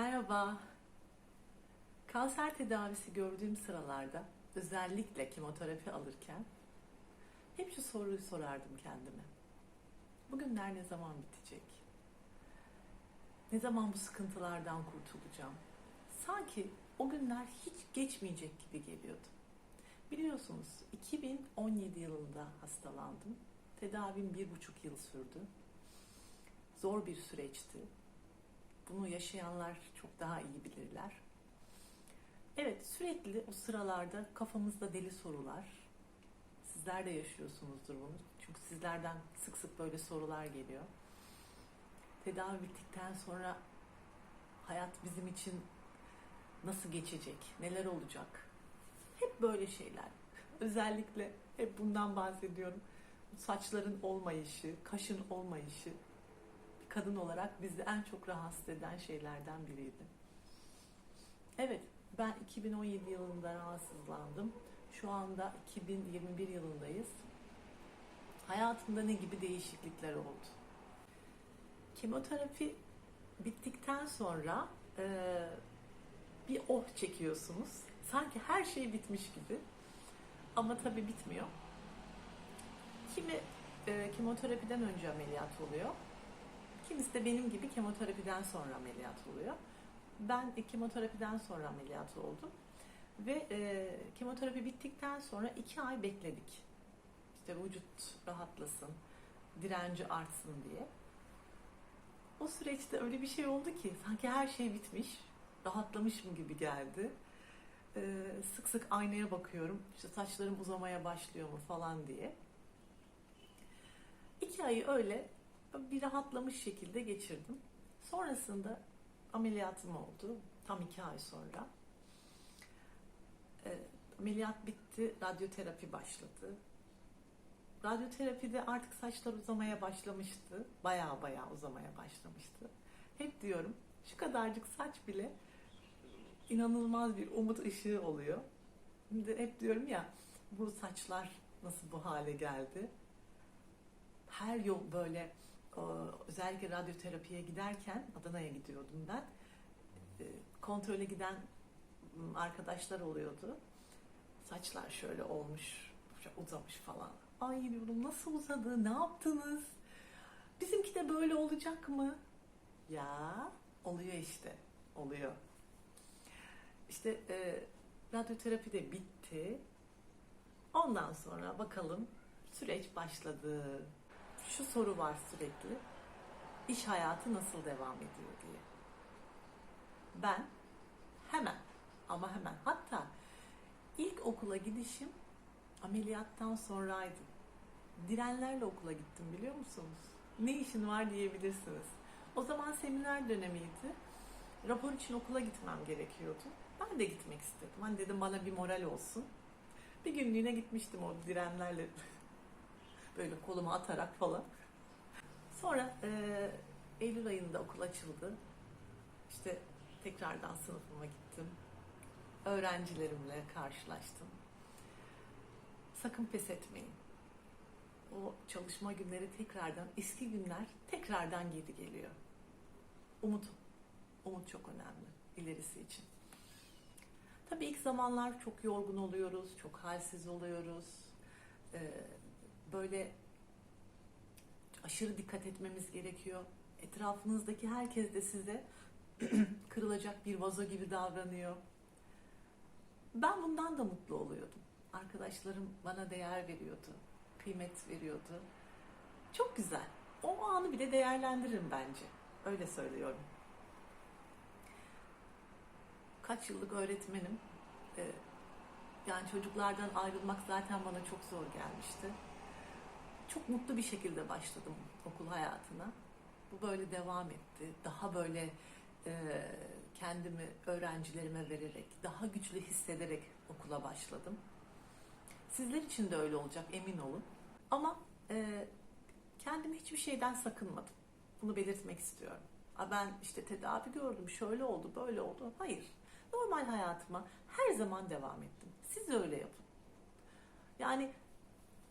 Merhaba. Kanser tedavisi gördüğüm sıralarda özellikle kemoterapi alırken hep şu soruyu sorardım kendime. Bugünler ne zaman bitecek? Ne zaman bu sıkıntılardan kurtulacağım? Sanki o günler hiç geçmeyecek gibi geliyordu. Biliyorsunuz 2017 yılında hastalandım. Tedavim bir buçuk yıl sürdü. Zor bir süreçti. Bunu yaşayanlar çok daha iyi bilirler. Evet sürekli o sıralarda kafamızda deli sorular. Sizler de yaşıyorsunuzdur bunu. Çünkü sizlerden sık sık böyle sorular geliyor. Tedavi bittikten sonra hayat bizim için nasıl geçecek? Neler olacak? Hep böyle şeyler. Özellikle hep bundan bahsediyorum. Saçların olmayışı, kaşın olmayışı, kadın olarak bizi en çok rahatsız eden şeylerden biriydi. Evet, ben 2017 yılında rahatsızlandım. Şu anda 2021 yılındayız. Hayatımda ne gibi değişiklikler oldu? Kemoterapi bittikten sonra e, bir oh çekiyorsunuz. Sanki her şey bitmiş gibi. Ama tabii bitmiyor. Kimi e, kemoterapiden önce ameliyat oluyor. Kimisi de benim gibi kemoterapiden sonra ameliyat oluyor. Ben e, kemoterapiden sonra ameliyat oldum. Ve e, kemoterapi bittikten sonra iki ay bekledik. İşte vücut rahatlasın, direnci artsın diye. O süreçte öyle bir şey oldu ki sanki her şey bitmiş, rahatlamışım gibi geldi. E, sık sık aynaya bakıyorum, işte saçlarım uzamaya başlıyor mu falan diye. İki ayı öyle bir rahatlamış şekilde geçirdim. Sonrasında ameliyatım oldu. Tam iki ay sonra. E, ameliyat bitti, radyoterapi başladı. Radyoterapide artık saçlar uzamaya başlamıştı. Baya baya uzamaya başlamıştı. Hep diyorum şu kadarcık saç bile inanılmaz bir umut ışığı oluyor. Şimdi hep diyorum ya bu saçlar nasıl bu hale geldi? Her yol böyle özellikle radyoterapiye giderken Adana'ya gidiyordum ben. E, kontrole giden arkadaşlar oluyordu. Saçlar şöyle olmuş, uzamış falan. Ay diyorum nasıl uzadı, ne yaptınız? Bizimki de böyle olacak mı? Ya oluyor işte, oluyor. İşte e, radyoterapi de bitti. Ondan sonra bakalım süreç başladı. Şu soru var sürekli. İş hayatı nasıl devam ediyor diye. Ben hemen ama hemen hatta ilk okula gidişim ameliyattan sonraydı. Direnlerle okula gittim biliyor musunuz? Ne işin var diyebilirsiniz. O zaman seminer dönemiydi. Rapor için okula gitmem gerekiyordu. Ben de gitmek istedim. Hani dedim bana bir moral olsun. Bir günlüğüne gitmiştim o direnlerle böyle koluma atarak falan. Sonra e, Eylül ayında okul açıldı. İşte tekrardan sınıfıma gittim. Öğrencilerimle karşılaştım. Sakın pes etmeyin. O çalışma günleri tekrardan, eski günler tekrardan geri geliyor. Umut, umut çok önemli ilerisi için. Tabii ilk zamanlar çok yorgun oluyoruz, çok halsiz oluyoruz. Ee, böyle aşırı dikkat etmemiz gerekiyor. Etrafınızdaki herkes de size kırılacak bir vazo gibi davranıyor. Ben bundan da mutlu oluyordum. Arkadaşlarım bana değer veriyordu, kıymet veriyordu. Çok güzel. O anı bile değerlendiririm bence. Öyle söylüyorum. Kaç yıllık öğretmenim. Ee, yani çocuklardan ayrılmak zaten bana çok zor gelmişti. Çok mutlu bir şekilde başladım okul hayatına. Bu böyle devam etti. Daha böyle e, kendimi öğrencilerime vererek, daha güçlü hissederek okula başladım. Sizler için de öyle olacak emin olun. Ama e, kendimi hiçbir şeyden sakınmadım. Bunu belirtmek istiyorum. Ben işte tedavi gördüm, şöyle oldu, böyle oldu. Hayır. Normal hayatıma her zaman devam ettim. Siz de öyle yapın. Yani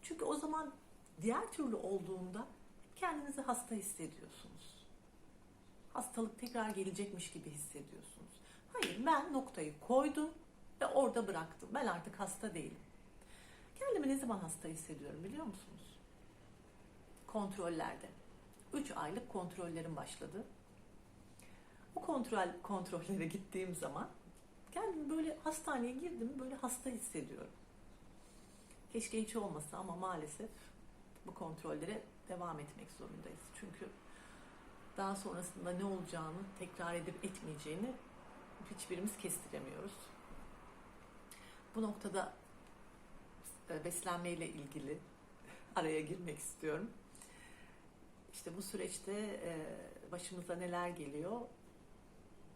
çünkü o zaman diğer türlü olduğunda kendinizi hasta hissediyorsunuz. hastalık tekrar gelecekmiş gibi hissediyorsunuz. Hayır ben noktayı koydum ve orada bıraktım. Ben artık hasta değilim. Kendimi ne zaman hasta hissediyorum biliyor musunuz? Kontrollerde. 3 aylık kontrollerim başladı. O kontrol kontrollere gittiğim zaman kendimi böyle hastaneye girdim böyle hasta hissediyorum. Keşke hiç olmasa ama maalesef bu kontrollere devam etmek zorundayız. Çünkü daha sonrasında ne olacağını, tekrar edip etmeyeceğini hiçbirimiz kestiremiyoruz. Bu noktada e, beslenmeyle ilgili araya girmek istiyorum. İşte bu süreçte e, başımıza neler geliyor?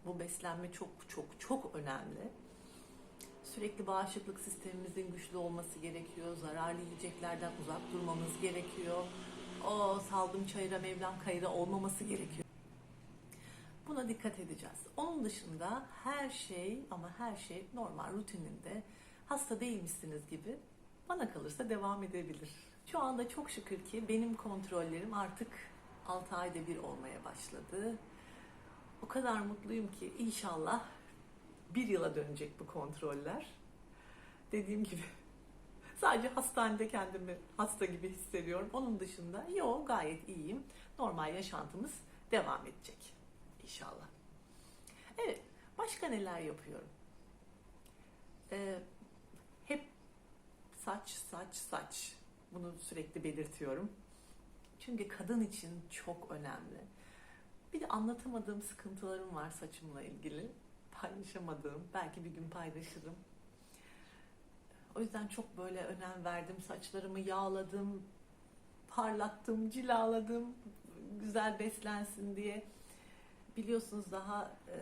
Bu beslenme çok çok çok önemli. Sürekli bağışıklık sistemimizin güçlü olması gerekiyor. Zararlı yiyeceklerden uzak durmamız gerekiyor. O saldım çayıra mevlam kayıra olmaması gerekiyor. Buna dikkat edeceğiz. Onun dışında her şey ama her şey normal rutininde hasta değilmişsiniz gibi bana kalırsa devam edebilir. Şu anda çok şükür ki benim kontrollerim artık 6 ayda bir olmaya başladı. O kadar mutluyum ki inşallah bir yıla dönecek bu kontroller. Dediğim gibi sadece hastanede kendimi hasta gibi hissediyorum. Onun dışında yok gayet iyiyim. Normal yaşantımız devam edecek inşallah. Evet başka neler yapıyorum? Ee, hep saç saç saç bunu sürekli belirtiyorum. Çünkü kadın için çok önemli. Bir de anlatamadığım sıkıntılarım var saçımla ilgili. Paylaşamadığım. Belki bir gün paylaşırım. O yüzden çok böyle önem verdim. Saçlarımı yağladım, parlattım, cilaladım. Güzel beslensin diye. Biliyorsunuz daha e,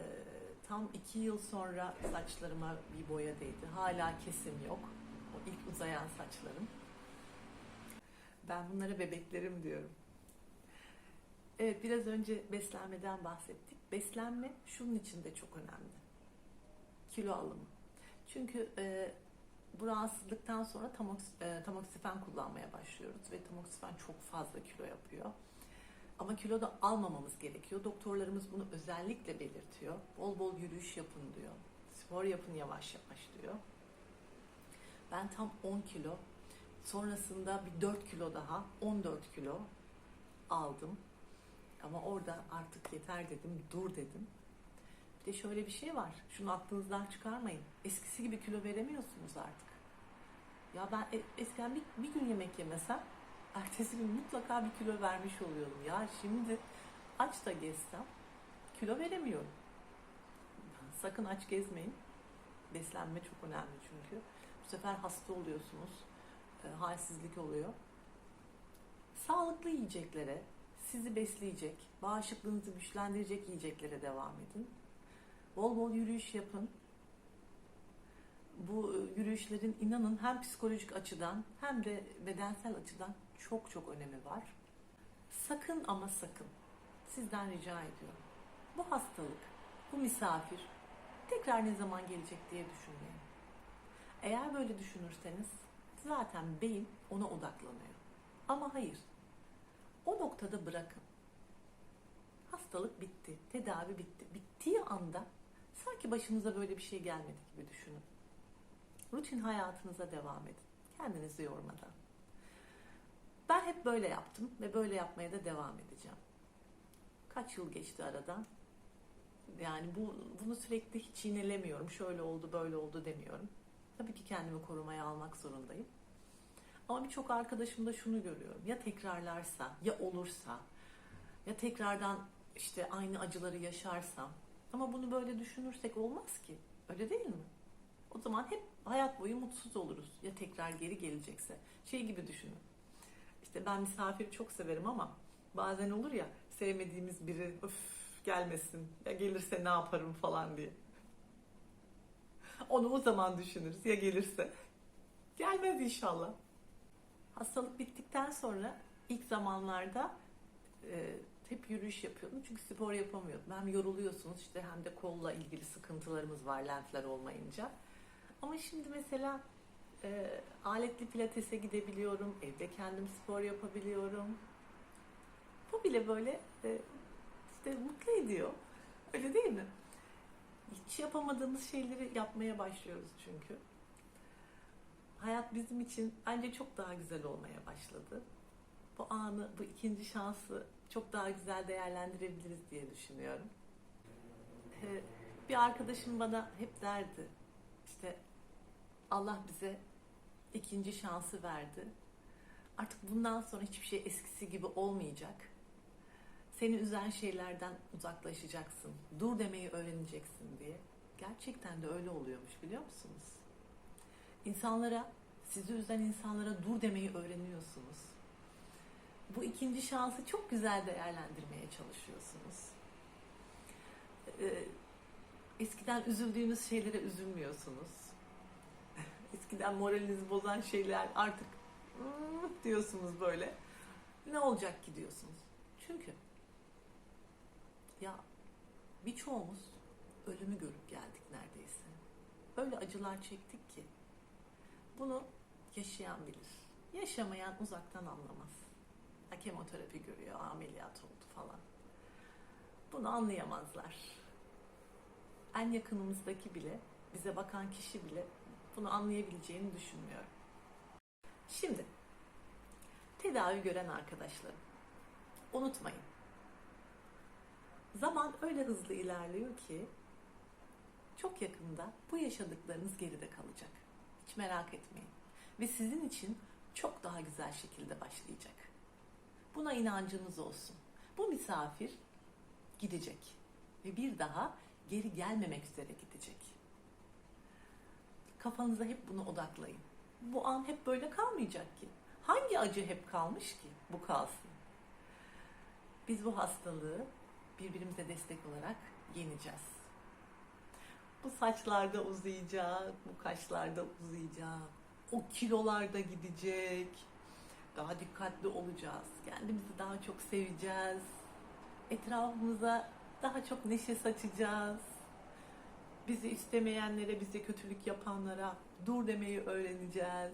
tam iki yıl sonra saçlarıma bir boya değdi. Hala kesim yok. O ilk uzayan saçlarım. Ben bunlara bebeklerim diyorum. Evet biraz önce beslenmeden bahsettik. Beslenme şunun için de çok önemli. Kilo alımı. Çünkü e, bu rahatsızlıktan sonra tamoks, e, tamoksifen kullanmaya başlıyoruz ve tamoksifen çok fazla kilo yapıyor. Ama kilo da almamamız gerekiyor. Doktorlarımız bunu özellikle belirtiyor. Bol bol yürüyüş yapın diyor. Spor yapın yavaş yavaş diyor. Ben tam 10 kilo, sonrasında bir 4 kilo daha, 14 kilo aldım. Ama orada artık yeter dedim, dur dedim. Bir de şöyle bir şey var. Şunu aklınızdan çıkarmayın. Eskisi gibi kilo veremiyorsunuz artık. Ya ben e- eskiden bir, bir gün yemek yemesem ertesi gün mutlaka bir kilo vermiş oluyordum. Ya şimdi aç da gezsem kilo veremiyorum. Sakın aç gezmeyin. Beslenme çok önemli çünkü. Bu sefer hasta oluyorsunuz. E, halsizlik oluyor. Sağlıklı yiyeceklere, sizi besleyecek, bağışıklığınızı güçlendirecek yiyeceklere devam edin. Bol bol yürüyüş yapın. Bu e, yürüyüşlerin inanın hem psikolojik açıdan hem de bedensel açıdan çok çok önemi var. Sakın ama sakın sizden rica ediyorum. Bu hastalık, bu misafir tekrar ne zaman gelecek diye düşünmeyin. Eğer böyle düşünürseniz zaten beyin ona odaklanıyor. Ama hayır. O noktada bırakın. Hastalık bitti, tedavi bitti. Bittiği anda sanki başınıza böyle bir şey gelmedi gibi düşünün. Rutin hayatınıza devam edin. Kendinizi yormadan. Ben hep böyle yaptım ve böyle yapmaya da devam edeceğim. Kaç yıl geçti aradan? Yani bu bunu sürekli hiç çiğnelemiyorum. Şöyle oldu, böyle oldu demiyorum. Tabii ki kendimi korumaya almak zorundayım. Ama birçok arkadaşımda şunu görüyorum. Ya tekrarlarsa, ya olursa, ya tekrardan işte aynı acıları yaşarsam. Ama bunu böyle düşünürsek olmaz ki. Öyle değil mi? O zaman hep hayat boyu mutsuz oluruz. Ya tekrar geri gelecekse. Şey gibi düşünün. İşte ben misafiri çok severim ama bazen olur ya sevmediğimiz biri öf gelmesin ya gelirse ne yaparım falan diye. Onu o zaman düşünürüz ya gelirse. Gelmez inşallah. Hastalık bittikten sonra ilk zamanlarda e, hep yürüyüş yapıyordum çünkü spor yapamıyordum. Hem yoruluyorsunuz işte hem de kolla ilgili sıkıntılarımız var lenfler olmayınca. Ama şimdi mesela e, aletli pilatese gidebiliyorum, evde kendim spor yapabiliyorum. Bu bile böyle e, işte mutlu ediyor. Öyle değil mi? Hiç yapamadığımız şeyleri yapmaya başlıyoruz çünkü. Hayat bizim için bence çok daha güzel olmaya başladı. Bu anı, bu ikinci şansı çok daha güzel değerlendirebiliriz diye düşünüyorum. Ee, bir arkadaşım bana hep derdi, işte Allah bize ikinci şansı verdi. Artık bundan sonra hiçbir şey eskisi gibi olmayacak. Seni üzen şeylerden uzaklaşacaksın. Dur demeyi öğreneceksin diye. Gerçekten de öyle oluyormuş biliyor musunuz? İnsanlara, sizi üzen insanlara dur demeyi öğreniyorsunuz. Bu ikinci şansı çok güzel değerlendirmeye çalışıyorsunuz. Ee, eskiden üzüldüğünüz şeylere üzülmüyorsunuz. Eskiden moralinizi bozan şeyler artık "Hmm" diyorsunuz böyle. Ne olacak ki diyorsunuz. Çünkü ya birçoğumuz ölümü görüp geldik neredeyse. Öyle acılar çektik ki bunu yaşayan bilir. Yaşamayan uzaktan anlamaz. Ha, kemoterapi görüyor, ameliyat oldu falan. Bunu anlayamazlar. En yakınımızdaki bile, bize bakan kişi bile bunu anlayabileceğini düşünmüyorum. Şimdi tedavi gören arkadaşlarım unutmayın. Zaman öyle hızlı ilerliyor ki çok yakında bu yaşadıklarınız geride kalacak. Hiç merak etmeyin. Ve sizin için çok daha güzel şekilde başlayacak. Buna inancınız olsun. Bu misafir gidecek ve bir daha geri gelmemek üzere gidecek. Kafanıza hep bunu odaklayın. Bu an hep böyle kalmayacak ki. Hangi acı hep kalmış ki? Bu kalsın. Biz bu hastalığı birbirimize destek olarak yeneceğiz. Bu saçlarda uzayacak, bu kaşlarda uzayacak, o kilolarda gidecek. Daha dikkatli olacağız. Kendimizi daha çok seveceğiz. Etrafımıza daha çok neşe saçacağız. Bizi istemeyenlere, bize kötülük yapanlara dur demeyi öğreneceğiz.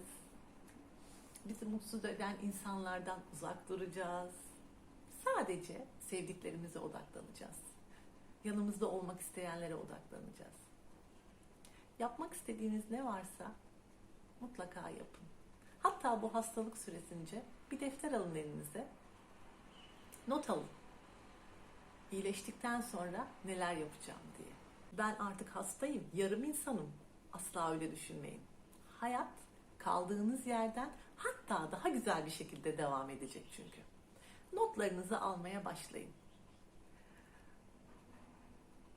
Bizi mutsuz eden insanlardan uzak duracağız. Sadece sevdiklerimize odaklanacağız. Yanımızda olmak isteyenlere odaklanacağız. Yapmak istediğiniz ne varsa mutlaka yapın. Hatta bu hastalık süresince bir defter alın elinize. Not alın. İyileştikten sonra neler yapacağım diye. Ben artık hastayım, yarım insanım. Asla öyle düşünmeyin. Hayat kaldığınız yerden hatta daha güzel bir şekilde devam edecek çünkü. Notlarınızı almaya başlayın.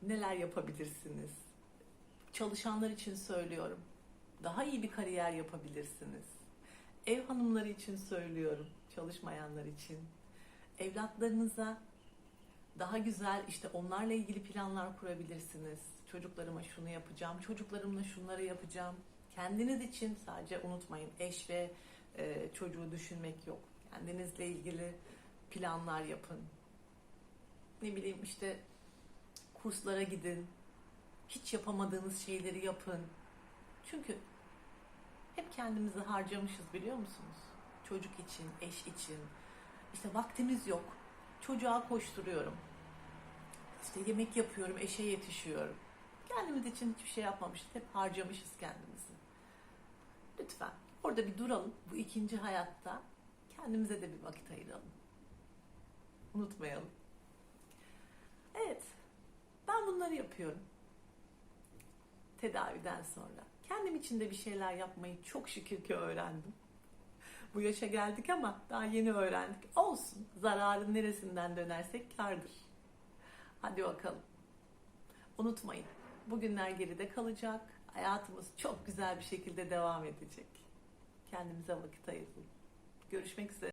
Neler yapabilirsiniz? Çalışanlar için söylüyorum. Daha iyi bir kariyer yapabilirsiniz. Ev hanımları için söylüyorum, çalışmayanlar için. Evlatlarınıza daha güzel işte onlarla ilgili planlar kurabilirsiniz. Çocuklarıma şunu yapacağım, çocuklarımla şunları yapacağım. Kendiniz için sadece unutmayın eş ve e, çocuğu düşünmek yok. Kendinizle ilgili planlar yapın. Ne bileyim işte kurslara gidin. Hiç yapamadığınız şeyleri yapın. Çünkü hep kendimizi harcamışız biliyor musunuz? Çocuk için, eş için. İşte vaktimiz yok. Çocuğa koşturuyorum. İşte yemek yapıyorum, eşe yetişiyorum. Kendimiz için hiçbir şey yapmamışız. Hep harcamışız kendimizi. Lütfen orada bir duralım. Bu ikinci hayatta kendimize de bir vakit ayıralım. Unutmayalım. Evet. Ben bunları yapıyorum. Tedaviden sonra. Kendim için de bir şeyler yapmayı çok şükür ki öğrendim. Bu yaşa geldik ama daha yeni öğrendik. Olsun. Zararın neresinden dönersek kardır. Hadi bakalım. Unutmayın. Bugünler geride kalacak. Hayatımız çok güzel bir şekilde devam edecek. Kendimize vakit ayırın. Görüşmek üzere.